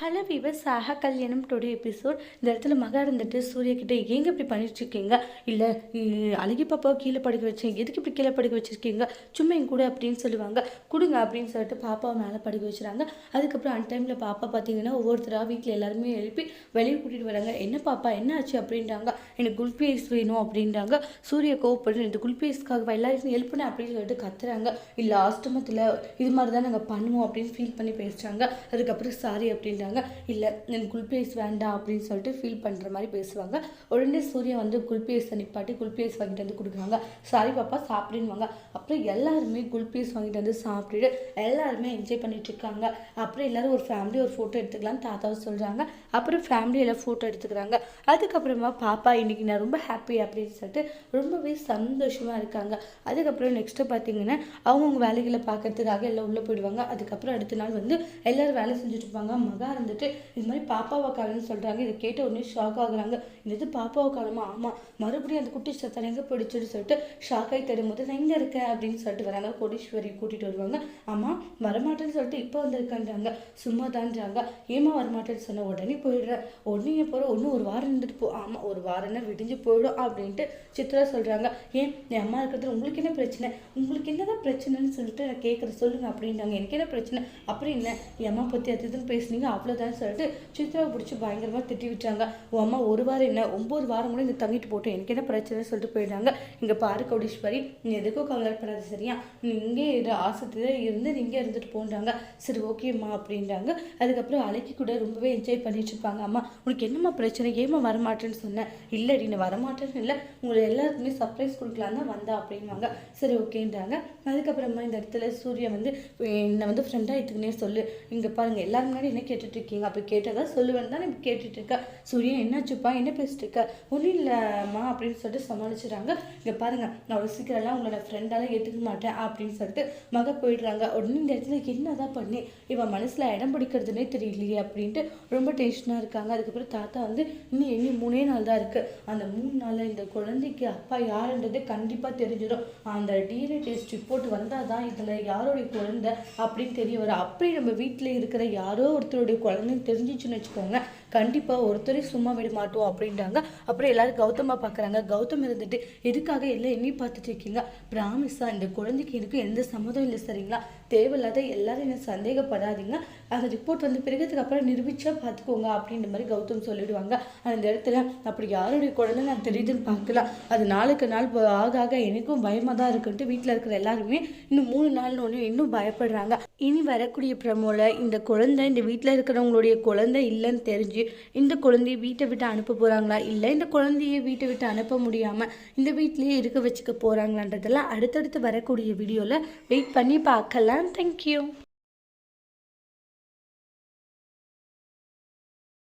Hello விவஸ் Saha கல்யாணம் today episode. இந்த இடத்துல மகா இருந்துட்டு சூரிய கிட்டே ஏங்க இப்படி பண்ணிட்டு இருக்கீங்க இல்லை அழகி பாப்பாவை கீழே படுக்க வச்சேன். எதுக்கு இப்படி கீழே படுக்க வச்சிருக்கீங்க? சும்மா என் கூட அப்படின்னு சொல்லுவாங்க. கொடுங்க அப்படின்னு சொல்லிட்டு பாப்பாவை மேலே படுக்க வச்சுறாங்க. அதுக்கப்புறம் அன் டைமில் பாப்பா பார்த்தீங்கன்னா ஒவ்வொருத்தராக வீட்டில் எல்லாருமே எழுப்பி வெளியே கூட்டிகிட்டு வராங்க. என்ன பாப்பா என்ன ஆச்சு? அப்படின்றாங்க. எனக்கு குல்பி ஐஸ் வேணும் அப்படின்றாங்க. சூரிய கோவப்படுது இந்த குல்பி ஐஸ்க்காக எல்லாருக்கும் எழுப்புனேன் அப்படின்னு சொல்லிட்டு கத்துறாங்க. இல்லை ஆஸ்டமத்தில் இது மாதிரி தான் நாங்கள் பண்ணுவோம் அப்படின்னு ஃபீல் பண்ணி பேசுகிறாங்க அதுக்கப்புறம் சாரி அப்படின்றாங்க. இல்லை எனக்கு குல்பேஸ் வேண்டாம் அப்படின்னு சொல்லிட்டு ஃபீல் பண்ணுற மாதிரி பேசுவாங்க. உடனே சூர்யா வந்து குல்பேஸை நிப்பாட்டி குல்பேஸ் வாங்கிட்டு வந்து கொடுக்குறாங்க. சாரி பாப்பா சாப்பிடுவாங்க அப்புறம் எல்லாருமே குல்பேஸ் வாங்கிட்டு வந்து சாப்பிட்டுட்டு எல்லாருமே என்ஜாய் பண்ணிட்டு இருக்காங்க. அப்புறம் எல்லாரும் ஒரு ஃபேமிலி ஒரு ஃபோட்டோ எடுத்துக்கலாம்னு தாத்தாவை சொல்கிறாங்க அப்புறம் ஃபேமிலியில் ஃபோட்டோ எடுத்துக்கிறாங்க. அதுக்கப்புறமா பாப்பா இன்னைக்கு நான் ரொம்ப ஹாப்பி அப்படின்னு சொல்லிட்டு ரொம்பவே சந்தோஷமாக இருக்காங்க. அதுக்கப்புறம் நெக்ஸ்ட்டு பார்த்தீங்கன்னா அவங்கவுங்க வேலைகளை பார்க்கறதுக்காக எல்லாம் உள்ளே போயிடுவாங்க. அதுக்கப்புறம் அடுத்த நாள் வந்து எல்லாரும் வேலை செஞ்சுட்டு இருப்பாங்க. மகா வந்துட்டு இது மாதிரி பாப்பாவை காலம்னு சொல்கிறாங்க இதை கேட்ட உடனே ஷாக் ஆகுறாங்க. இந்த இது பாப்பாவை காலமா ஆமாம் மறுபடியும் அந்த குட்டி சத்தனை எங்கே பிடிச்சிட்டு சொல்லிட்டு ஷாக் ஆகி தரும்போது நான் எங்கே இருக்கேன்? அப்படின்னு சொல்லிட்டு வராங்க. கோடீஸ்வரி கூட்டிகிட்டு வருவாங்க. ஆமாம் வரமாட்டேன்னு சொல்லிட்டு இப்போ வந்திருக்கான்றாங்க. சும்மா தான்றாங்க ஏமா வரமாட்டேன்னு சொன்ன உடனே போயிடுறேன் உடனே போகிற ஒன்றும் ஒரு வாரம் இருந்துட்டு போ. ஆமாம் ஒரு வாரம்னா விடிஞ்சு போயிடும் அப்படின்ட்டு சித்ரா சொல்கிறாங்க ஏன்? என் அம்மா இருக்கிறது உங்களுக்கு என்ன பிரச்சனை? உங்களுக்கு என்னதான் பிரச்சனைன்னு சொல்லிட்டு நான் கேட்குறேன் சொல்லுங்க அப்படின்றாங்க. எனக்கு என்ன பிரச்சனை? அப்படி என்ன? என் அம்மா பற்றி அது இதுன்னு பேசுனீங்க. அவ்வளோதான் சொல்லிட்டு சித்ராவை பிடிச்சி பயங்கரமாக திட்டி விட்டாங்க. உன் அம்மா ஒரு வாரம் என்ன? ஒம்பது வாரம் கூட இந்த தங்கிட்டு போட்டோம் எனக்கு என்ன பிரச்சனைன்னு சொல்லிட்டு போயிடுறாங்க. இங்கே பாரு கௌடீஸ்வரி நீ எதுக்கும் கவலைப்படாத சரியா? நீ இங்கே இரு ஆசத்துல இருந்து இங்கே இருந்துட்டு போன்றாங்க. சரி ஓகேம்மா அப்படின்றாங்க. அதுக்கப்புறம் அலைக்கு கூட ரொம்பவே என்ஜாய் பண்ணிட்டு இருப்பாங்க. அம்மா உனக்கு என்னம்மா பிரச்சனை? ஏமா வரமாட்டேன்னு சொன்னேன் இல்லடி நான் வரமாட்டேன்னு இல்லை. உங்களை எல்லாருக்குமே சர்ப்ரைஸ் கொடுக்கலாம் தான் வந்தா அப்படின்வாங்க சரி ஓகேன்றாங்க. அதுக்கப்புறமா இந்த இடத்துல சூர்யா வந்து என்னை வந்து ஃப்ரெண்டாக எடுத்துக்கினே சொல்லு. இங்கே பாருங்கள் எல்லாரும் முன்னாடி என்ன கேட்டு இருக்கீங்க அப்போ கேட்டதா சொல்லுவேன் தான் இப்போ கேட்டுட்டு சூரியன் என்னாச்சுப்பா? என்ன பேசிட்டு இருக்க ஒன்றும் இல்லைம்மா அப்படின்னு சொல்லிட்டு சமாளிச்சுறாங்க இங்கே பாருங்க நான் ஒரு சீக்கிரம்லாம் உங்களோட ஃப்ரெண்டால ஏற்றுக்க மாட்டேன் அப்படின்னு சொல்லிட்டு மக போயிடுறாங்க. உடனே இந்த இடத்துல என்னதான் பண்ணி? இவன் மனசில் இடம் பிடிக்கிறதுனே தெரியலையே அப்படின்ட்டு ரொம்ப டென்ஷனாக இருக்காங்க. அதுக்கப்புறம் தாத்தா வந்து இன்னும் இன்னும் மூணே நாள் தான் இருக்குது அந்த மூணு நாளில் இந்த குழந்தைக்கு அப்பா யாருன்றது கண்டிப்பாக தெரிஞ்சிடும். அந்த டிஎன்ஏ டெஸ்ட் ரிப்போர்ட் வந்தால் தான் இதில் யாருடைய குழந்தை அப்படின்னு தெரிய வரும். அப்படி நம்ம வீட்டில் இருக்கிற யாரோ ஒருத்தருடைய குழந்தைன்னு தெரிஞ்சிச்சுன்னு வச்சுக்கோங்க. கண்டிப்பாக ஒருத்தரையும் சும்மா விட மாட்டோம் அப்படின்றாங்க. அப்புறம் எல்லாரும் கௌதமா பார்க்குறாங்க கௌதம் இருந்துட்டு எதுக்காக எல்லாம் என்னையும் பார்த்துட்டு இருக்கீங்க? ப்ராமிஸா இந்த குழந்தைக்கு எனக்கு எந்த சம்மதம் இல்லை சரிங்களா? தேவையில்லாத எல்லாரும் என்ன சந்தேகப்படாதீங்க. அந்த ரிப்போர்ட் வந்து பிறகுதுக்கு அப்புறம் நிரூபிச்சா பார்த்துக்கோங்க அப்படின்ற மாதிரி கௌதம் சொல்லிடுவாங்க. அந்த இடத்துல அப்படி யாருடைய குழந்தை நான் தெரியுதுன்னு பார்க்கலாம் அது நாளுக்கு நாள் ஆக ஆக எனக்கும் பயமாக தான் இருக்குன்ட்டு வீட்டில் இருக்கிற எல்லாருமே இன்னும் மூணு நாள்னு ஒன்று இன்னும் பயப்படுறாங்க. இனி வரக்கூடிய ப்ரமோல இந்த குழந்தை இந்த வீட்டில் இருக்கிறவங்களுடைய குழந்தை இல்லைன்னு தெரிஞ்சு இந்த குழந்தைய வீட்டை விட்டு அனுப்ப போகிறாங்களா இல்லை இந்த குழந்தைய வீட்டை விட்டு அனுப்ப முடியாமல் இந்த வீட்டிலேயே இருக்க வச்சுக்க போகிறாங்களான்றதெல்லாம் அடுத்தடுத்து வரக்கூடிய வீடியோவில் வெயிட் பண்ணி பார்க்கலாம். தேங்க்யூ